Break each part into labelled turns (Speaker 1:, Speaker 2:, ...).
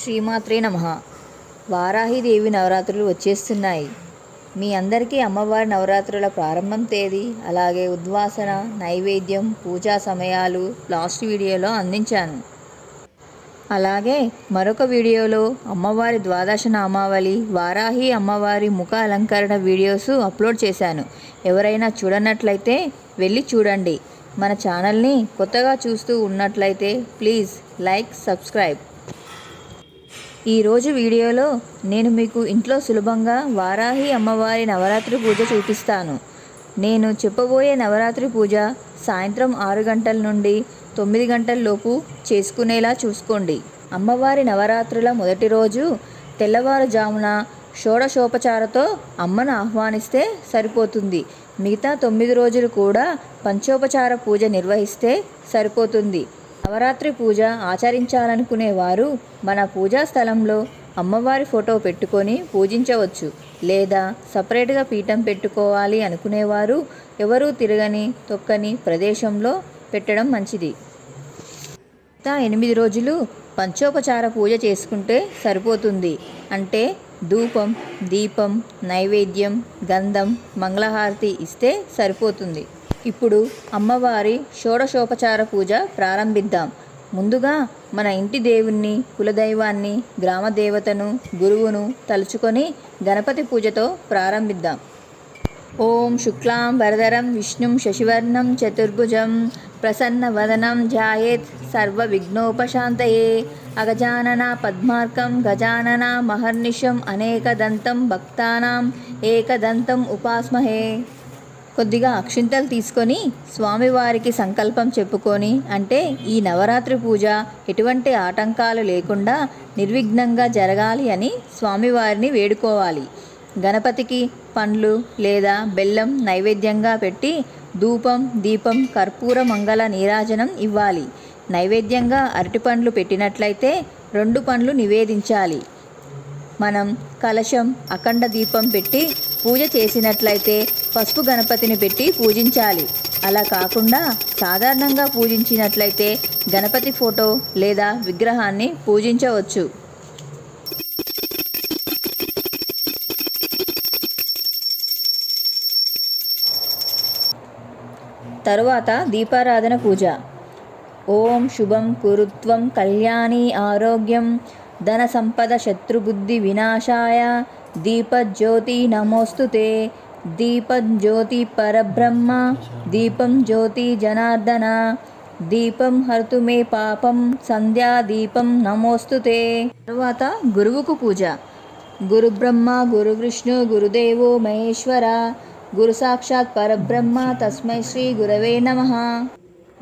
Speaker 1: శ్రీమాత్రే నమ వారాహిదేవి నవరాత్రులు వచ్చేస్తున్నాయి మీ అందరికీ అమ్మవారి నవరాత్రుల ప్రారంభం తేదీ అలాగే ఉద్వాసన నైవేద్యం పూజా సమయాలు లాస్ట్ వీడియోలో అందించాను అలాగే మరొక వీడియోలో అమ్మవారి ద్వాదశ నామావళి వారాహి అమ్మవారి ముఖ అలంకరణ వీడియోస్ అప్లోడ్ చేశాను ఎవరైనా చూడనట్లయితే వెళ్ళి చూడండి మన ఛానల్ని కొత్తగా చూస్తూ ఉన్నట్లయితే ప్లీజ్ లైక్ సబ్స్క్రైబ్ ఈరోజు వీడియోలో నేను మీకు ఇంట్లో సులభంగా వారాహి అమ్మవారి నవరాత్రి పూజ చూపిస్తాను నేను చెప్పబోయే నవరాత్రి పూజ సాయంత్రం ఆరు గంటల నుండి తొమ్మిది గంటలలోపు చేసుకునేలా చూసుకోండి అమ్మవారి నవరాత్రుల మొదటి రోజు తెల్లవారుజామున షోడశోపచారతో అమ్మను ఆహ్వానిస్తే సరిపోతుంది మిగతా తొమ్మిది రోజులు కూడా పంచోపచార పూజ నిర్వహిస్తే సరిపోతుంది నవరాత్రి పూజ ఆచరించాలనుకునేవారు మన పూజా స్థలంలో అమ్మవారి ఫోటో పెట్టుకొని పూజించవచ్చు లేదా సపరేట్గా పీఠం పెట్టుకోవాలి అనుకునేవారు ఎవరూ తిరగని తొక్కని ప్రదేశంలో పెట్టడం మంచిది మిగతా ఎనిమిది రోజులు పంచోపచార పూజ చేసుకుంటే సరిపోతుంది అంటే ధూపం దీపం నైవేద్యం గంధం మంగళహారతి ఇస్తే సరిపోతుంది ఇప్పుడు అమ్మవారి షోడశోపచార పూజ ప్రారంభిద్దాం ముందుగా మన ఇంటి దేవుణ్ణి కులదైవాన్ని గ్రామదేవతను గురువును తలుచుకొని గణపతి పూజతో ప్రారంభిద్దాం ఓం శుక్లాం వరదరం విష్ణుం శశివర్ణం చతుర్భుజం ప్రసన్న వదనం జాయేత్ సర్వ విఘ్నోపశాంతయే అగజానన పద్మార్కం గజానన మహర్నిషం అనేక దంతం భక్తానాం ఏకదంతం ఉపాస్మహే కొద్దిగా అక్షింతలు తీసుకొని స్వామివారికి సంకల్పం చెప్పుకొని అంటే ఈ నవరాత్రి పూజ ఎటువంటి ఆటంకాలు లేకుండా నిర్విఘ్నంగా జరగాలి అని స్వామివారిని వేడుకోవాలి గణపతికి పండ్లు లేదా బెల్లం నైవేద్యంగా పెట్టి ధూపం దీపం కర్పూర మంగళ నీరాజనం ఇవ్వాలి నైవేద్యంగా అరటిపండ్లు పెట్టినట్లయితే రెండు పండ్లు నివేదించాలి మనం కలశం అఖండ దీపం పెట్టి పూజ చేసినట్లయితే పసుపు గణపతిని పెట్టి పూజించాలి అలా కాకుండా సాధారణంగా పూజించినట్లయితే గణపతి ఫోటో లేదా విగ్రహాన్ని పూజించవచ్చు తరువాత దీపారాధన పూజ ఓం శుభం కురుత్వం కళ్యాణి ఆరోగ్యం ధన సంపద శత్రుబుద్ధి వినాశాయ దీపజ్యోతి నమోస్తుతే దీపం జ్యోతి పరబ్రహ్మ దీపం జ్యోతి జనార్దన దీపం హర్తుమే పాపం సంధ్యా దీపం నమోస్తుతే తరువాత గురువుకు పూజ గురుబ్రహ్మ గురు విష్ణు గురుదేవో మహేశ్వర గురు సాక్షాత్ పరబ్రహ్మ తస్మై శ్రీ గురవే నమ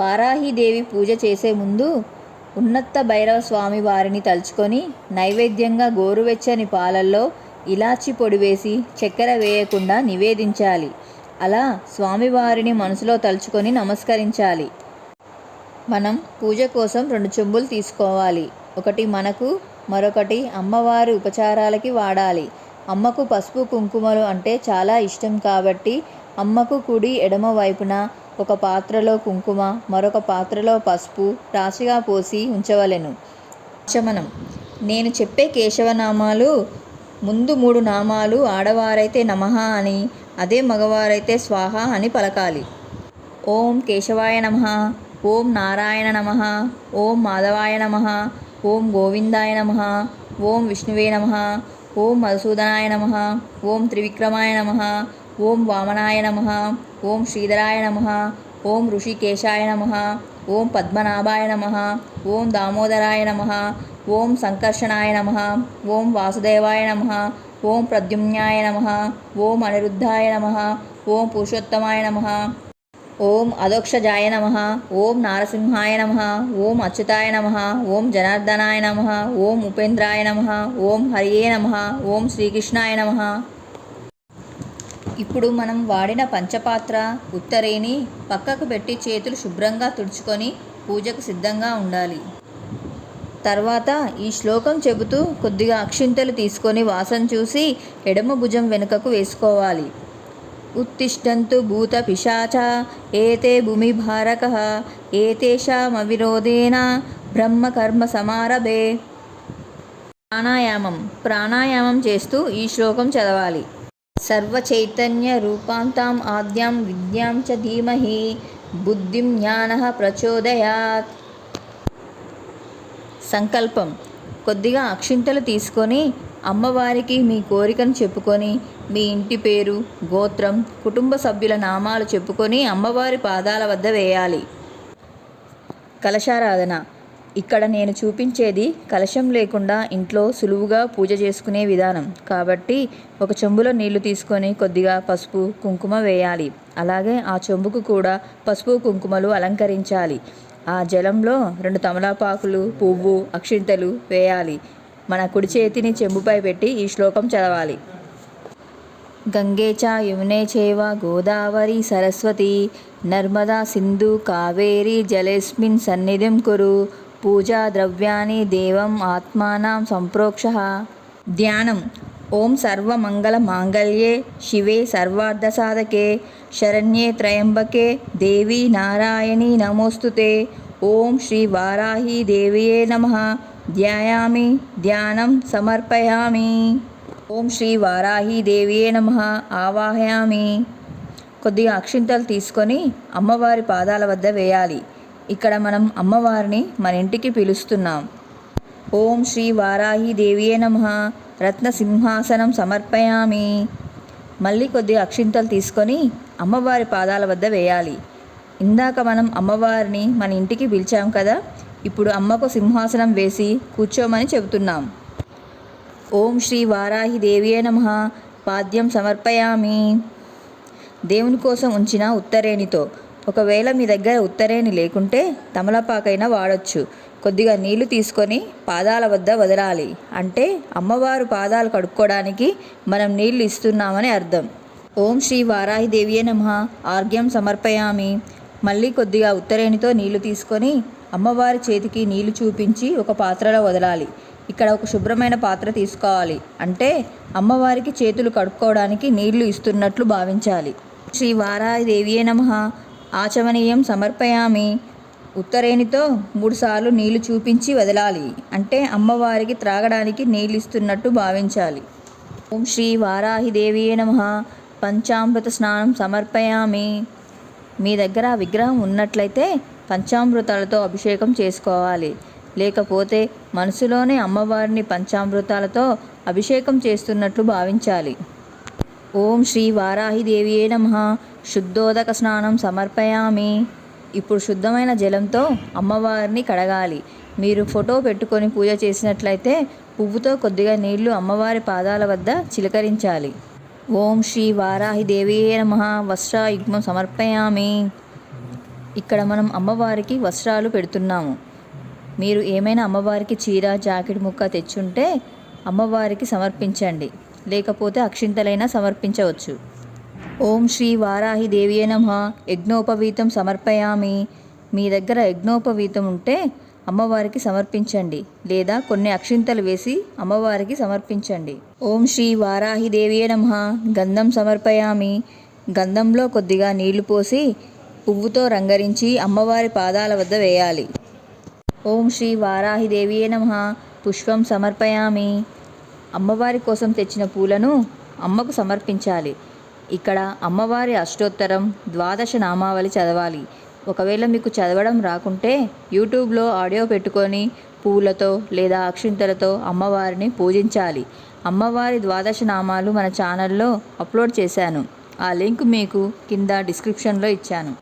Speaker 1: వారాహిదేవి పూజ చేసే ముందు ఉన్నత భైరవ స్వామి వారిని తలుచుకొని నైవేద్యంగా గోరువెచ్చని పాలల్లో ఇలాచి పొడి వేసి చక్కెర వేయకుండా నివేదించాలి అలా స్వామివారిని మనసులో తలుచుకొని నమస్కరించాలి మనం పూజ కోసం రెండు చెంబులు తీసుకోవాలి ఒకటి మనకు మరొకటి అమ్మవారి ఉపచారాలకి వాడాలి అమ్మకు పసుపు కుంకుమలు అంటే చాలా ఇష్టం కాబట్టి అమ్మకు కుడి ఎడమ వైపున ఒక పాత్రలో కుంకుమ మరొక పాత్రలో పసుపు రాశిగా పోసి ఉంచవలెను చమనం నేను చెప్పే కేశవనామాలు ముందు మూడు నామాలు ఆడవారైతే నమః అని అదే మగవారైతే స్వాహ అని పలకాలి ఓం కేశవాయ నమ ఓం నారాయణ నమ ఓం మాధవాయ నమ ఓం గోవిందాయ నమ ఓం విష్ణువే నమ ఓం మధుసూదనాయ నమ ఓం త్రివిక్రమాయ నమ ఓం వామనాయ నమ ఓం శ్రీధరాయ నమ ఓం ఋషికేశాయ నమ ఓం పద్మనాభాయ నమ ఓం దామోదరాయ నమ ఓం సంకర్షణాయ నమ ఓం వాసుదేవాయ నమ ఓం ప్రద్యుమ్నాయ నమ ఓం అనిరుద్ధాయ నమ ఓం పురుషోత్తమాయ నమ ఓం అధోక్షజాయ నమ ఓం నారసింహాయ నమ ఓం అచ్యుతాయ నమ ఓం జనార్దనాయ నమ ఓం ఉపేంద్రాయ నమ ఓం హరియే నమ ఓం శ్రీకృష్ణాయ నమ ఇప్పుడు మనం వాడిన పంచపాత్ర ఉత్తరేణి పక్కకు పెట్టి చేతులు శుభ్రంగా తుడుచుకొని పూజకు సిద్ధంగా ఉండాలి తర్వాత ఈ శ్లోకం చెబుతూ కొద్దిగా అక్షింతలు తీసుకొని వాసన చూసి ఎడమ భుజం వెనుకకు వేసుకోవాలి ఉత్తిష్టంతు భూత పిశాచ ఏతే భూమి భారక ఏతేషామవిరోధేన బ్రహ్మకర్మ సమారభే ప్రాణాయామం ప్రాణాయామం చేస్తూ ఈ శ్లోకం చదవాలి రూపాంతం आद्यां విద్యాం చ ధీమహి బుద్ధిం జ్ఞాన ప్రచోదయాత్ సంకల్పం కొద్దిగా అక్షింతలు తీసుకొని అమ్మవారికి మీ కోరికను చెప్పుకొని మీ ఇంటి పేరు గోత్రం కుటుంబ సభ్యుల నామాలు చెప్పుకొని అమ్మవారి పాదాల వద్ద వేయాలి కలశారాధన ఇక్కడ నేను చూపించేది కలశం లేకుండా ఇంట్లో సులువుగా పూజ చేసుకునే విధానం కాబట్టి ఒక చెంబులో నీళ్లు తీసుకొని కొద్దిగా పసుపు కుంకుమ వేయాలి అలాగే ఆ చెంబుకు కూడా పసుపు కుంకుమలు అలంకరించాలి ఆ జలంలో రెండు తమలపాకులు పువ్వు అక్షింతలు వేయాలి మన కుడి చేతిని చెంబుపై పెట్టి ఈ శ్లోకం చదవాలి గంగేచా యమునే చేవ గోదావరి సరస్వతి నర్మదా సింధు కావేరి జలేస్మిన్ సన్నిధిం కురు పూజాద్రవ్యాణి దేవం ఆత్మానం సంప్రోక్ష ధ్యానం ఓం సర్వమంగళ మాంగళ్యే శివే సాధకే శరణ్యే త్రయంబకే దేవి నారాయణి నమోస్తుతే ఓం శ్రీ వారాహి దేవియే నమ ధ్యాయామి ధ్యానం సమర్పయామి ఓం శ్రీ వారాహి దేవియే నమ ఆవాహయామి కొద్దిగా అక్షింతలు తీసుకొని అమ్మవారి పాదాల వద్ద వేయాలి ఇక్కడ మనం అమ్మవారిని మన ఇంటికి పిలుస్తున్నాం ఓం శ్రీ వారాహి దేవియే నమ రత్న సింహాసనం సమర్పయామి మళ్ళీ కొద్దిగా అక్షింతలు తీసుకొని అమ్మవారి పాదాల వద్ద వేయాలి ఇందాక మనం అమ్మవారిని మన ఇంటికి పిలిచాం కదా ఇప్పుడు అమ్మకు సింహాసనం వేసి కూర్చోమని చెబుతున్నాం ఓం శ్రీ వారాహి దేవియే నమ పాద్యం సమర్పయామి దేవుని కోసం ఉంచిన ఉత్తరేణితో ఒకవేళ మీ దగ్గర ఉత్తరేణి లేకుంటే తమలపాకైనా వాడచ్చు కొద్దిగా నీళ్లు తీసుకొని పాదాల వద్ద వదలాలి అంటే అమ్మవారు పాదాలు కడుక్కోవడానికి మనం నీళ్లు ఇస్తున్నామని అర్థం ఓం శ్రీ వారాహిదేవియే నమ ఆర్ఘ్యం సమర్పయామి మళ్ళీ కొద్దిగా ఉత్తరేణితో నీళ్లు తీసుకొని అమ్మవారి చేతికి నీళ్లు చూపించి ఒక పాత్రలో వదలాలి ఇక్కడ ఒక శుభ్రమైన పాత్ర తీసుకోవాలి అంటే అమ్మవారికి చేతులు కడుక్కోవడానికి నీళ్లు ఇస్తున్నట్లు భావించాలి శ్రీ వారాదేవియే నమ ఆచమనీయం సమర్పయామి ఉత్తరేణితో మూడుసార్లు నీళ్లు చూపించి వదలాలి అంటే అమ్మవారికి త్రాగడానికి నీళ్ళు ఇస్తున్నట్టు భావించాలి ఓం శ్రీ వారాహిదేవియే నమ పంచామృత స్నానం సమర్పయామి మీ దగ్గర విగ్రహం ఉన్నట్లయితే పంచామృతాలతో అభిషేకం చేసుకోవాలి లేకపోతే మనసులోనే అమ్మవారిని పంచామృతాలతో అభిషేకం చేస్తున్నట్లు భావించాలి ఓం శ్రీ వారాహిదేవియే నమ శుద్ధోదక స్నానం సమర్పయామి ఇప్పుడు శుద్ధమైన జలంతో అమ్మవారిని కడగాలి మీరు ఫోటో పెట్టుకొని పూజ చేసినట్లయితే పువ్వుతో కొద్దిగా నీళ్లు అమ్మవారి పాదాల వద్ద చిలకరించాలి ఓం శ్రీ వారాహి వారాహిదేవి నమ యుగ్మం సమర్పయామి ఇక్కడ మనం అమ్మవారికి వస్త్రాలు పెడుతున్నాము మీరు ఏమైనా అమ్మవారికి చీర జాకెట్ ముక్క తెచ్చుంటే అమ్మవారికి సమర్పించండి లేకపోతే అక్షింతలైనా సమర్పించవచ్చు ఓం శ్రీ వారాహి దేవియే నమ యజ్ఞోపవీతం సమర్పయామి మీ దగ్గర యజ్ఞోపవీతం ఉంటే అమ్మవారికి సమర్పించండి లేదా కొన్ని అక్షింతలు వేసి అమ్మవారికి సమర్పించండి ఓం శ్రీ వారాహి దేవియే నమ గంధం సమర్పయామి గంధంలో కొద్దిగా నీళ్లు పోసి పువ్వుతో రంగరించి అమ్మవారి పాదాల వద్ద వేయాలి ఓం శ్రీ వారాహి దేవియే నమ పుష్పం సమర్పయామి అమ్మవారి కోసం తెచ్చిన పూలను అమ్మకు సమర్పించాలి ఇక్కడ అమ్మవారి అష్టోత్తరం ద్వాదశ నామావళి చదవాలి ఒకవేళ మీకు చదవడం రాకుంటే యూట్యూబ్లో ఆడియో పెట్టుకొని పూలతో లేదా అక్షింతలతో అమ్మవారిని పూజించాలి అమ్మవారి ద్వాదశ నామాలు మన ఛానల్లో అప్లోడ్ చేశాను ఆ లింక్ మీకు కింద డిస్క్రిప్షన్లో ఇచ్చాను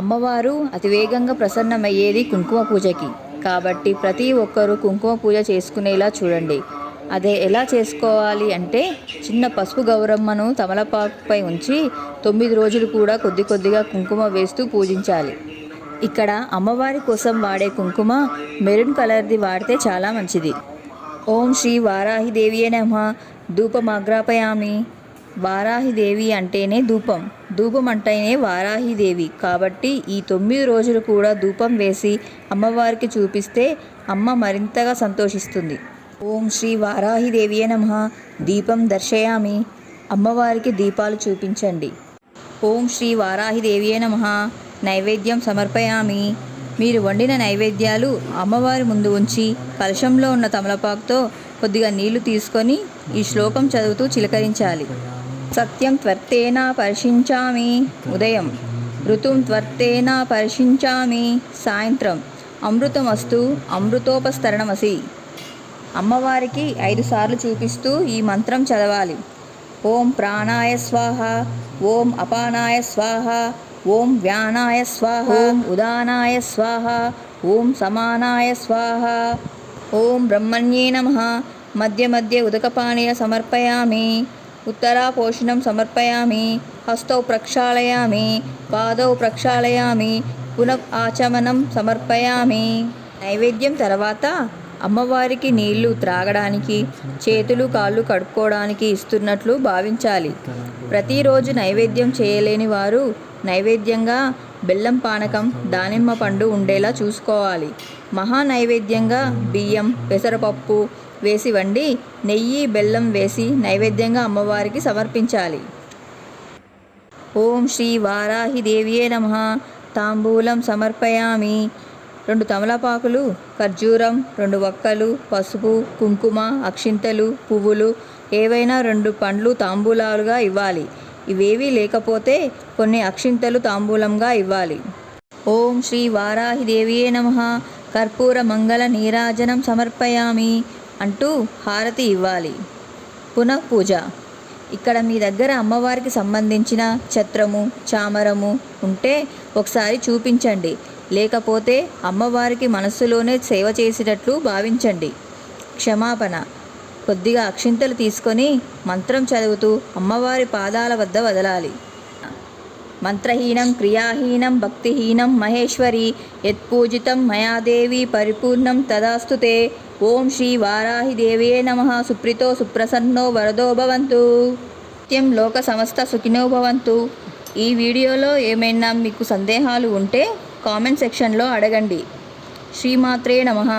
Speaker 1: అమ్మవారు అతివేగంగా ప్రసన్నమయ్యేది కుంకుమ పూజకి కాబట్టి ప్రతి ఒక్కరూ కుంకుమ పూజ చేసుకునేలా చూడండి అదే ఎలా చేసుకోవాలి అంటే చిన్న పసుపు గౌరమ్మను తమలపాకుపై ఉంచి తొమ్మిది రోజులు కూడా కొద్ది కొద్దిగా కుంకుమ వేస్తూ పూజించాలి ఇక్కడ అమ్మవారి కోసం వాడే కుంకుమ మెరూన్ కలర్ది వాడితే చాలా మంచిది ఓం శ్రీ ధూపం నమ ధూపమాగ్రాపయామి వారాహిదేవి అంటేనే ధూపం ధూపం అంటేనే వారాహిదేవి కాబట్టి ఈ తొమ్మిది రోజులు కూడా ధూపం వేసి అమ్మవారికి చూపిస్తే అమ్మ మరింతగా సంతోషిస్తుంది ఓం శ్రీ వారాహిదేవియే నమ దీపం దర్శయామి అమ్మవారికి దీపాలు చూపించండి ఓం శ్రీ వారాహిదేవియే నమ నైవేద్యం సమర్పయామి మీరు వండిన నైవేద్యాలు అమ్మవారి ముందు ఉంచి కలశంలో ఉన్న తమలపాకుతో కొద్దిగా నీళ్లు తీసుకొని ఈ శ్లోకం చదువుతూ చిలకరించాలి సత్యం త్వర్తేనా పరిశించామి ఉదయం ఋతుం త్వర్తేనా పరిశించామి సాయంత్రం అమృతమస్తు అమృతోపస్తరణమసి అమ్మవారికి ఐదు సార్లు చూపిస్తూ ఈ మంత్రం చదవాలి ఓం ప్రాణాయ స్వాహ ఓం అపానాయ స్వాహ ఓం వ్యానాయ స్వాహ ఓం ఉదానాయ స్వాహ ఓం సమానాయ స్వాహ ఓం బ్రహ్మణ్యే నమ మధ్య మధ్య ఉదకపానీయ సమర్పయామి ఉత్తరా పోషణం సమర్పయామి హస్తౌ ప్రక్షాళయామి పాదౌ ప్రక్షాళయామి పునః ఆచమనం సమర్పయామి నైవేద్యం తర్వాత అమ్మవారికి నీళ్లు త్రాగడానికి చేతులు కాళ్ళు కడుక్కోవడానికి ఇస్తున్నట్లు భావించాలి ప్రతిరోజు నైవేద్యం చేయలేని వారు నైవేద్యంగా బెల్లం పానకం దానిమ్మ పండు ఉండేలా చూసుకోవాలి మహా నైవేద్యంగా బియ్యం పెసరపప్పు వేసి వండి నెయ్యి బెల్లం వేసి నైవేద్యంగా అమ్మవారికి సమర్పించాలి ఓం శ్రీ వారాహి దేవియే నమ తాంబూలం సమర్పయామి రెండు తమలపాకులు ఖర్జూరం రెండు వక్కలు పసుపు కుంకుమ అక్షింతలు పువ్వులు ఏవైనా రెండు పండ్లు తాంబూలాలుగా ఇవ్వాలి ఇవేవీ లేకపోతే కొన్ని అక్షింతలు తాంబూలంగా ఇవ్వాలి ఓం శ్రీ వారాహిదేవియే నమ కర్పూర మంగళ నీరాజనం సమర్పయామి అంటూ హారతి ఇవ్వాలి పునః పూజ ఇక్కడ మీ దగ్గర అమ్మవారికి సంబంధించిన ఛత్రము చామరము ఉంటే ఒకసారి చూపించండి లేకపోతే అమ్మవారికి మనస్సులోనే సేవ చేసేటట్లు భావించండి క్షమాపణ కొద్దిగా అక్షింతలు తీసుకొని మంత్రం చదువుతూ అమ్మవారి పాదాల వద్ద వదలాలి మంత్రహీనం క్రియాహీనం భక్తిహీనం మహేశ్వరి యత్పూజితం మయాదేవి పరిపూర్ణం తదాస్తుతే ఓం శ్రీ వారాహిదేవే నమ సుప్రితో సుప్రసన్నో వరదో భవంతు నిత్యం లోక సమస్త సుఖినో భవంతు ఈ వీడియోలో ఏమైనా మీకు సందేహాలు ఉంటే కామెంట్ సెక్షన్లో అడగండి శ్రీమాత్రే నమ